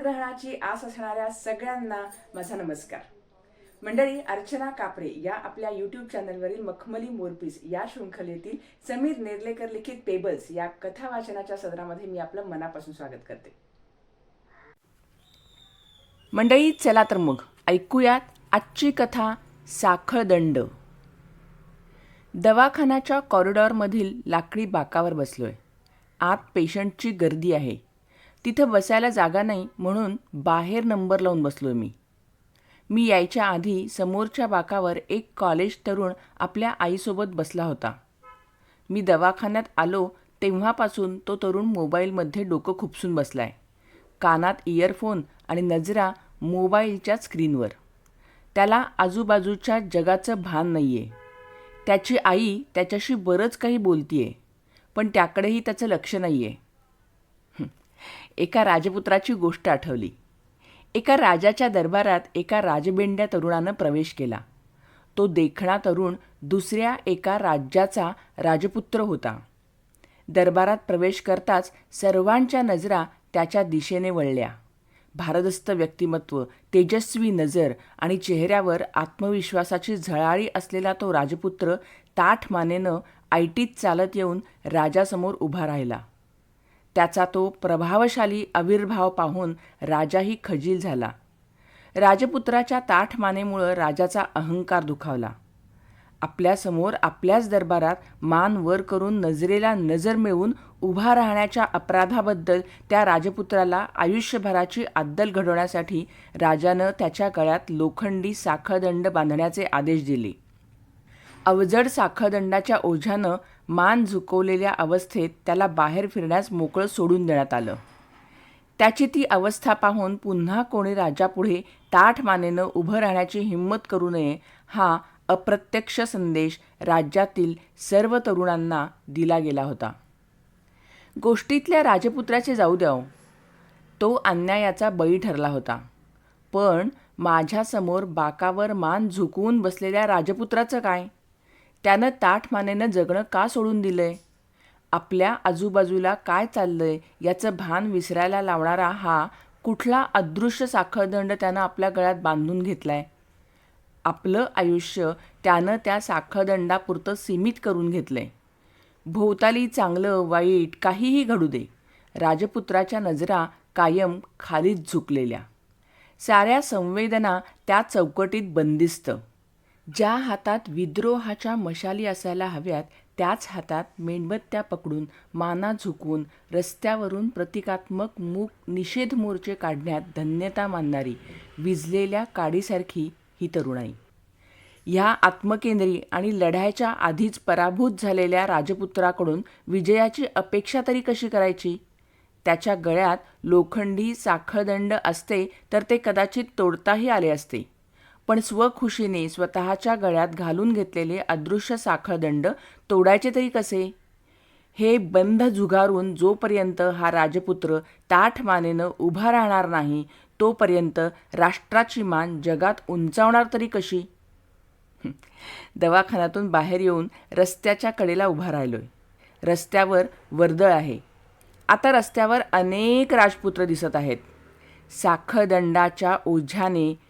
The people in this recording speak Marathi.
चंद्रग्रहणाची आस असणाऱ्या सगळ्यांना माझा नमस्कार. मंडळी अर्चना कापरे या आपल्या यूट्यूब चॅनलवरील मखमली मोरपीस या शृंखलेतील समीर नेर्लेकर लिखित पेबल्स या कथा वाचनाच्या सदरामध्ये मी आपलं मनापासून स्वागत करते. मंडळी चला तर मग ऐकूयात आजची कथा साखळदंड. दवाखान्याच्या कॉरिडॉरमधील लाकडी बाकावर बसलोय. आत पेशंटची गर्दी आहे. तिथं बसायला जागा नाही म्हणून बाहेर नंबर लावून बसलो मी. मी यायच्या आधी समोरच्या बाकावर एक कॉलेज तरुण आपल्या आईसोबत बसला होता. मी दवाखान्यात आलो तेव्हापासून तो तरुण मोबाईलमध्ये डोकं खुपसून बसलाय. कानात इयरफोन आणि नजरा मोबाईलच्या स्क्रीनवर. त्याला आजूबाजूच्या जगाचं भान नाही आहे त्याची आई त्याच्याशी बरंच काही बोलतीये पण त्याकडेही त्याचं लक्ष नाही आहे एका राजपुत्राची गोष्ट आठवली. एका राजाच्या दरबारात एका राजबेंड्या तरुणानं प्रवेश केला. तो देखणा तरुण दुसऱ्या एका राज्याचा राजपुत्र होता. दरबारात प्रवेश करताच सर्वांच्या नजरा त्याच्या दिशेने वळल्या. भारदस्त व्यक्तिमत्व तेजस्वी नजर आणि चेहऱ्यावर आत्मविश्वासाची झळाळी असलेला तो राजपुत्र ताठ मानेनं आयटीत चालत येऊन राजासमोर उभा राहिला. त्याचा तो प्रभावशाली आविर्भाव पाहून राजाही खजील झाला. राजपुत्राच्या ताठ मानेमुळं राजाचा अहंकार दुखावला. आपल्यासमोर आपल्याच दरबारात मान वर करून नजरेला नजर मिळवून उभा राहण्याच्या अपराधाबद्दल त्या राजपुत्राला आयुष्यभराची अद्दल घडवण्यासाठी राजानं त्याच्या गळ्यात लोखंडी साखळदंड बांधण्याचे आदेश दिले. अवजड साखळदंडाच्या ओझ्यानं मान झुकवलेल्या अवस्थेत त्याला बाहेर फिरण्यास मोकळं सोडून देण्यात आलं. त्याची ती अवस्था पाहून पुन्हा कोणी राजापुढे ताठ मानेनं उभं राहण्याची हिंमत करू नये हा अप्रत्यक्ष संदेश राज्यातील सर्व तरुणांना दिला गेला होता. गोष्टीतल्या राजपुत्राचे जाऊ द्याव. तो अन्यायाचा बळी ठरला होता. पण माझ्यासमोर बाकावर मान झुकवून बसलेल्या राजपुत्राचं काय? त्यानं ताठ मानेनं जगणं का सोडून दिलंय? आपल्या आजूबाजूला काय चाललंय याचं भान विसरायला लावणारा हा कुठला अदृश्य साखळदंड त्यानं आपल्या गळ्यात बांधून घेतलाय? आपलं आयुष्य त्यानं त्या साखळदंडापुरतं सीमित करून घेतलंय. भोवताली चांगलं वाईट काहीही घडू दे. राजपुत्राच्या नजरा कायम खालीच झुकलेल्या. साऱ्या संवेदना त्या चौकटीत बंदिस्त. ज्या हातात विद्रोहाच्या मशाली असायला हव्यात त्याच हातात मेणबत्त्या पकडून माना झुकवून रस्त्यावरून प्रतिकात्मक मूक निषेध मोर्चे काढण्यात धन्यता मानणारी विजलेल्या काडीसारखी ही तरुणाई. ह्या आत्मकेंद्री आणि लढायच्या आधीच पराभूत झालेल्या राजपुत्राकडून विजयाची अपेक्षा तरी कशी करायची? त्याच्या गळ्यात लोखंडी साखळदंड असते तर ते कदाचित तोडताही आले असते. पण स्वखुशीने स्वतःच्या गळ्यात घालून घेतलेले अदृश्य साखळदंड तोडायचे तरी कसे? हे बंध झुगारून जोपर्यंत हा राजपुत्र ताठ मानेनं उभा राहणार नाही तोपर्यंत राष्ट्राची मान जगात उंचावणार तरी कशी? दवाखान्यातून बाहेर येऊन रस्त्याच्या कडेला उभा राहिलोय. रस्त्यावर वर्दळ आहे. आता रस्त्यावर अनेक राजपुत्र दिसत आहेत. साखळदंडाच्या ओझ्याने